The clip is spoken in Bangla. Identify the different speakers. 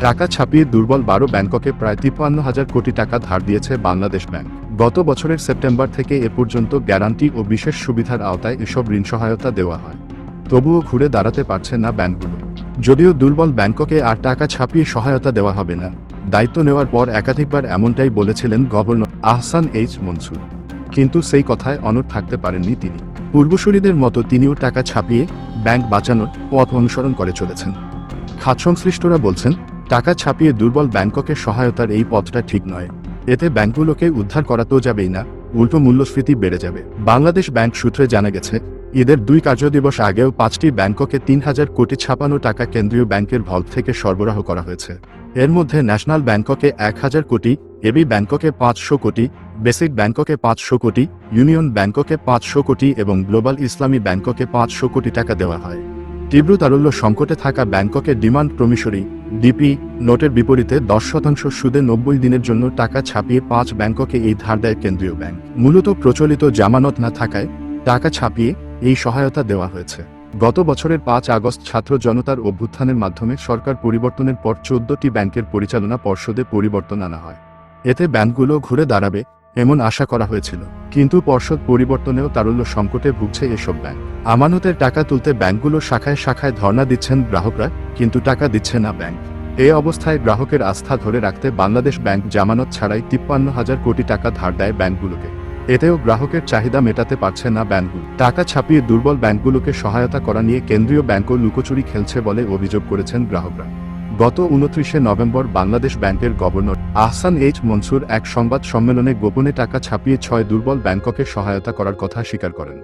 Speaker 1: টাকা ছাপিয়ে দুর্বল বারো ব্যাংককে প্রায় তিপ্পান্ন হাজার কোটি টাকা ধার দিয়েছে বাংলাদেশ ব্যাংক। গত বছরের সেপ্টেম্বর থেকে এ পর্যন্ত গ্যারান্টি ও বিশেষ সুবিধার আওতায় এসব ঋণ সহায়তা দেওয়া হয়। তবুও ঘুরে দাঁড়াতে পারছে না ব্যাংকগুলো। যদিও দুর্বল ব্যাংককে আর টাকা ছাপিয়ে সহায়তা দেওয়া হবে না, দায়িত্ব নেওয়ার পর একাধিকবার এমনটাই বলেছিলেন গভর্নর আহসান এইচ মনসুর। কিন্তু সেই কথায় অনড় থাকতে পারেননি তিনি। পূর্বসূরীদের মতো তিনিও টাকা ছাপিয়ে ব্যাংক বাঁচানোর পথ অনুসরণ করে চলেছেন। খাত সংশ্লিষ্টরা বলছেন টাকা ছাপিয়ে দুর্বল ব্যাংককের সহায়তার এই পথটা ঠিক নয়। এতে ব্যাংকগুলোকে উদ্ধার করা তো যাবেই না, উল্টো মূল্যস্ফীতি বেড়ে যাবে। বাংলাদেশ ব্যাংক সূত্রে জানা গেছে, ঈদের দুই কার্যদিবস আগেও পাঁচটি ব্যাংককে তিন হাজার কোটি ছাপানো টাকা কেন্দ্রীয় ব্যাংকের ভল্ট থেকে সরবরাহ করা হয়েছে। এর মধ্যে ন্যাশনাল ব্যাংককে এক হাজার কোটি, এবি ব্যাংককে পাঁচশো কোটি, বেসিক ব্যাংককে পাঁচশো কোটি, ইউনিয়ন ব্যাংককে পাঁচশো কোটি এবং গ্লোবাল ইসলামী ব্যাংককে পাঁচশো কোটি টাকা দেওয়া হয়। তীব্র তারল্য সংকটে থাকা ব্যাংককে ডিমান্ড প্রমিশরি ডিপি, নোটের বিপরীতে দশ শতাংশ সুদে নব্বই দিনের জন্য টাকা ছাপিয়ে পাঁচ ব্যাংককে এই ধার দেয় কেন্দ্রীয় ব্যাংক। মূলত প্রচলিত জামানত না থাকায় টাকা ছাপিয়ে এই সহায়তা দেওয়া হয়েছে। গত বছরের পাঁচ আগস্ট ছাত্র জনতার অভ্যুত্থানের মাধ্যমে সরকার পরিবর্তনের পর চোদ্দটি ব্যাংকের পরিচালনা পর্ষদে পরিবর্তন আনা হয়। এতে ব্যাংকগুলো ঘুরে দাঁড়াবে এমন আশা করা হয়েছিল। কিন্তু পর্ষদ পরিবর্তনেও তারল্য সংকটে ভুগছে এসব ব্যাংক। আমানতের টাকা তুলতে ব্যাংকগুলো শাখায় শাখায় ধর্ণা দিচ্ছেন গ্রাহকরা, কিন্তু টাকা দিচ্ছে না ব্যাংক। এ অবস্থায় গ্রাহকের আস্থা ধরে রাখতে বাংলাদেশ ব্যাংক জামানত ছাড়াই তিপ্পান্ন হাজার কোটি টাকা ধার দেয় ব্যাংকগুলোকে। এতেও গ্রাহকের চাহিদা মেটাতে পারছে না ব্যাংকগুলো। টাকা ছাপিয়ে দুর্বল ব্যাংকগুলোকে সহায়তা করা নিয়ে কেন্দ্রীয় ব্যাংকও লুকোচুরি খেলছে বলে অভিযোগ করেছেন গ্রাহকরা। গত উনত্রিশে নভেম্বর বাংলাদেশ ব্যাংকের গভর্নর আহসান এইচ মনসুর এক সংবাদ সম্মেলনে গোপনে টাকা ছাপিয়ে ছয় দুর্বল ব্যাংককে সহায়তা করার কথা স্বীকার করেন।